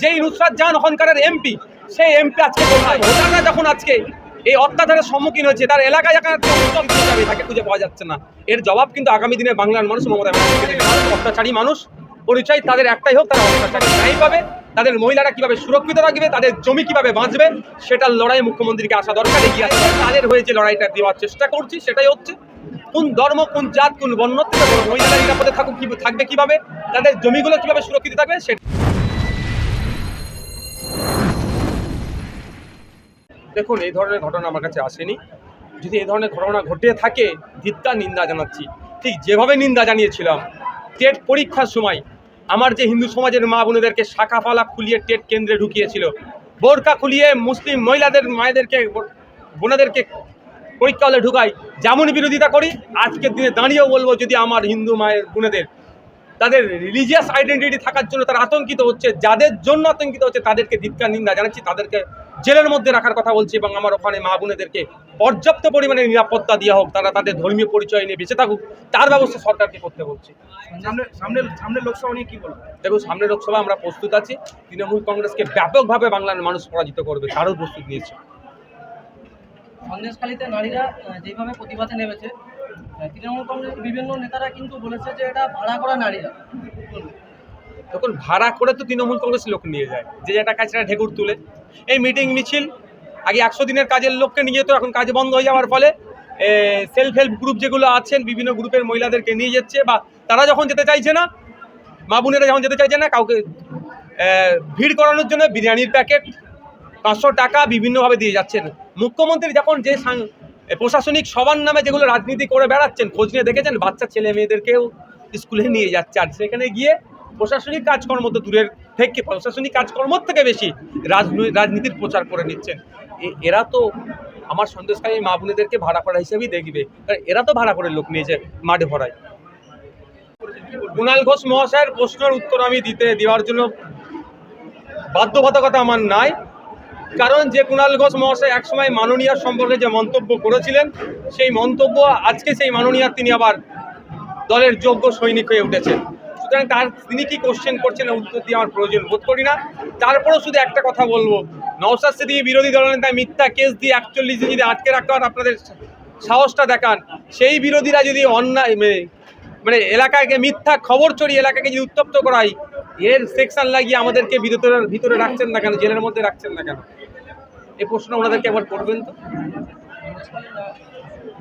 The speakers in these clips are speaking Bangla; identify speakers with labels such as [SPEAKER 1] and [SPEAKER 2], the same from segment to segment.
[SPEAKER 1] যেই নুসরাত জাহান ওখানকারের এমপি সেই এমপি আজকে ভোটাররা যখন আজকে এই অত্যাচারের সম্মুখীন হচ্ছে তার এলাকায় যাবে তাকে খুঁজে পাওয়া যাচ্ছে না। এর জবাব কিন্তু আগামী দিনে বাংলার মানুষ, মমতা অত্যাচারী মানুষ। পরিচয় তাদের একটাই হোক, তারা অত্যাচারী নাই পাবে। তাদের মহিলারা কীভাবে সুরক্ষিত রাখবে, তাদের জমি কীভাবে বাঁচবে, সেটার লড়াই মুখ্যমন্ত্রীকে আসা দরকার, এগিয়ে আসা তাদের হয়ে যে লড়াইটা দেওয়ার চেষ্টা করছি, সেটাই হচ্ছে কোন ধর্ম, কোন জাত, কোন বর্ণ থেকে মহিলারা নিরাপদে থাকুক, থাকবে কীভাবে, তাদের জমিগুলো কীভাবে সুরক্ষিত থাকবে, সেটা দেখুন, এই ধরনের ঘটনা আমার কাছে আসেনি। যদি এই ধরনের ঘটনা ঘটে থাকে, ধিক্কার, নিন্দা জানাচ্ছি। ঠিক যেভাবে নিন্দা জানিয়েছিলাম, টেট পরীক্ষার সময় আমার যে হিন্দু সমাজের মা বোনেদেরকে শাখা পালা খুলিয়ে টেট কেন্দ্রে ঢুকিয়েছিল, বোরকা খুলিয়ে মুসলিম মহিলাদের, মায়েদেরকে, বোনেদেরকে পরীক্ষা হলে ঢুকাই, যেমন বিরোধিতা করি, আজকের দিনে দাঁড়িয়েও বলব, যদি আমার হিন্দু মায়ের বোনেদের তাদের রিলিজিয়াস আইডেন্টিটি থাকার জন্য তারা আতঙ্কিত হচ্ছে। যাদের জন্য আতঙ্কিত হচ্ছে তাদেরকে ধিক্কার নিন্দা জানাচ্ছি তাদেরকে জেলের মধ্যে রাখার কথা বলছি এবং আমার ওখানে মা বোনেদেরকে পর্যাপ্ত পরিমাণে নিরাপত্তা দেওয়া হোক তারা তাদের ধর্মীয় পরিচয় নিয়ে বেঁচে থাকুক তার ব্যবস্থা সরকারকে করতে বলছি।
[SPEAKER 2] সামনে সামনে সামনে লোকসভা নিয়ে কি বলব?
[SPEAKER 1] দেখুন সামনে লোকসভা আমরা প্রস্তুত আছি তৃণমূল কংগ্রেসকে ব্যাপকভাবে বাংলার মানুষ পরাজিত করবে তারও প্রস্তুত নিয়েছে।
[SPEAKER 3] সন্দেশখালীতে নারীরা যেভাবে প্রতিবাদে নেমেছে তৃণমূল কংগ্রেস বিভিন্ন নেতারা কিন্তু বলেছে যে এটা ভাড়া করা নারীরা।
[SPEAKER 1] তখন ভাড়া করে তো তৃণমূল কংগ্রেস লোক নিয়ে যায়। যে যেটা কাজ সেটা ঢেকুর তুলে। এই মিটিং মিছিল, আগে একশো দিনের কাজের লোককে নিয়ে যেত এখন কাজ বন্ধ হয়ে যাওয়ার ফলে সেলফ হেল্প গ্রুপ যেগুলো আছেন, বিভিন্ন গ্রুপের মহিলাদেরকে নিয়ে যাচ্ছে, বা তারা যখন যেতে চাইছে না, মা বোনেরা যখন যেতে চাইছে না, কাউকে ভিড় করানোর জন্য বিরিয়ানির প্যাকেট পাঁচশো টাকা বিভিন্নভাবে দিয়ে যাচ্ছেন। মুখ্যমন্ত্রী যখন যে প্রশাসনিক সবার নামে যেগুলো রাজনীতি করে বেড়াচ্ছেন, খোঁজ নিয়ে দেখেছেন? বাচ্চা ছেলে মেয়েদেরকেও স্কুলে নিয়ে যাচ্ছে। আর সেখানে গিয়ে প্রশাসনিক কাজকর্ম তো দূরের থেকে, প্রশাসনিক কর্মর থেকে বেশি রাজনৈ- রাজনীতির প্রচার করে নিচ্ছেন। এরা তো আমার সন্দেশকারী মা বোনেদেরকে ভাড়া করা হিসেবেই দেখবে। এরা তো ভাড়া করে লোক নিয়েছে মাঠে ভরায়। কুণাল ঘোষ মহাশয়ের প্রশ্নের উত্তর আমি দিতে, দেওয়ার জন্য বাধ্যবাধকতা আমার নাই। কারণ যে কুণাল ঘোষ মহাশয় একসময় মাননীয়ার সম্পর্কে যে মন্তব্য করেছিলেন, সেই মন্তব্য, আজকে সেই মাননীয় তিনি আবার দলের যোগ্য সৈনিক হয়ে উঠেছেন। সুতরাং তার, তিনি কি কোশ্চেন করছেন উত্তর দিয়ে আমার প্রয়োজন বোধ করি না। তারপরেও শুধু একটা কথা বলব। নওসাদ সিদ্দিকী বিরোধী দলনেতা মিথ্যা কেস দিয়ে একচল্লিশ যদি আটকে রাখতে পারেন, আপনাদের সাহসটা দেখান। সেই বিরোধীরা যদি অন্যায়, মানে- মানে এলাকাকে মিথ্যা খবর চড়িয়ে এলাকাকে যদি উত্তপ্ত করাই এর সেকশন লাগিয়ে আমাদেরকে ভিতরে ভিতরে রাখছেন না কেন? জেলের মধ্যে রাখছেন না কেন? এই প্রশ্ন ওনাদেরকে একবার করবেন তো।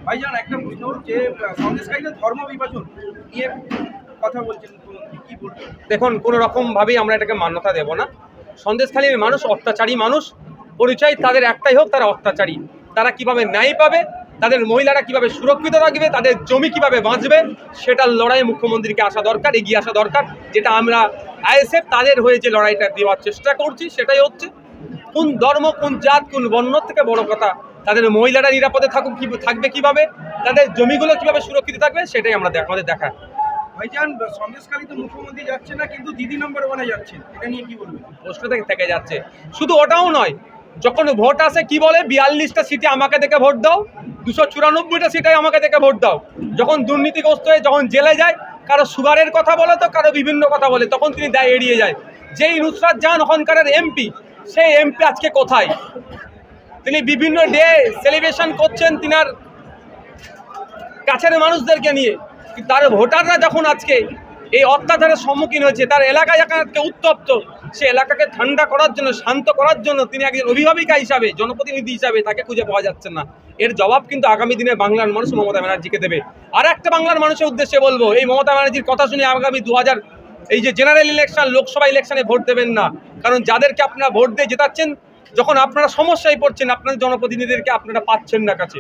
[SPEAKER 2] ভাইজান একটা প্রশ্ন যে সন্দেশকারীদের ধর্ম বিভাজন নিয়ে কথা বলছেন কি বলবেন?
[SPEAKER 1] দেখুন কোনো রকমভাবেই আমরা এটাকে মান্যতা দেব না। সন্দেশখালীর মানুষ অত্যাচারী মানুষ পরিচয় তাদের একটাই হোক তারা অত্যাচারী। তারা কীভাবে ন্যায় পাবে তাদের মহিলারা কীভাবে সুরক্ষিত থাকবে তাদের জমি কীভাবে বাঁচবে সেটার লড়াই মুখ্যমন্ত্রীকে আসা দরকার এগিয়ে আসা দরকার যেটা আমরা আইএসএফ তাদের হয়ে যে লড়াইটা দেওয়ার চেষ্টা করছি সেটাই হচ্ছে কোন ধর্ম কোন জাত কোন বর্ণ থেকে বড় কথা। তাদের মহিলারা নিরাপদে থাকুক কি থাকবে কীভাবে তাদের জমিগুলো কীভাবে সুরক্ষিত থাকবে সেটাই আমরা দেখ- আমাদের দেখা
[SPEAKER 2] ভাইজান মুখ্যমন্ত্রী যাচ্ছে না কিন্তু দিদি নম্বর ওয়ানে যাচ্ছেন এটা নিয়ে কি বলবেন?
[SPEAKER 1] প্রশ্ন থেকে থেকে যাচ্ছে। শুধু ওটাও নয় যখন ভোট আসে কি বলে বিয়াল্লিশটা সিটে আমাকে দেখে ভোট দাও দুশো চুরানব্বইটা সিটে আমাকে দেখে ভোট দাও। যখন দুর্নীতিগ্রস্ত হয়ে যখন জেলে যায় কারও সুগারের কথা বলে তো কারও বিভিন্ন কথা বলে, তখন তিনি দায় এড়িয়ে যায়। যেই নুসরাত জাহান ওখানকারের এমপি সেই এমপি আজকে কোথায়? তিনি বিভিন্ন ডে সেলিব্রেশন করছেন তিনার কাছের মানুষদেরকে নিয়ে। তার ভোটাররা যখন আজকে এই অত্যাচারের সম্মুখীন হয়েছে। তার এলাকায় যখন আজকে উত্তপ্ত। সে এলাকাকে ঠান্ডা করার জন্য, শান্ত করার জন্য তিনি একজন অভিভাবিকা হিসাবে, জনপ্রতিনিধি হিসাবে তাকে খুঁজে পাওয়া যাচ্ছে না। এর জবাব কিন্তু আগামী দিনে বাংলার মানুষ মমতা ব্যানার্জিকে দেবে। আর একটা বাংলার মানুষের উদ্দেশ্যে বলব, এই মমতা ব্যানার্জির কথা শুনে আগামী দু হাজার এই যে জেনারেল ইলেকশন লোকসভা ইলেকশনে ভোট দেবেন না। কারণ যাদেরকে আপনারা ভোট দিয়ে জেতাচ্ছেন, যখন আপনারা সমস্যায় পড়ছেন আপনার জনপ্রতিনিধিদেরকে আপনারা পাচ্ছেন না কাছে।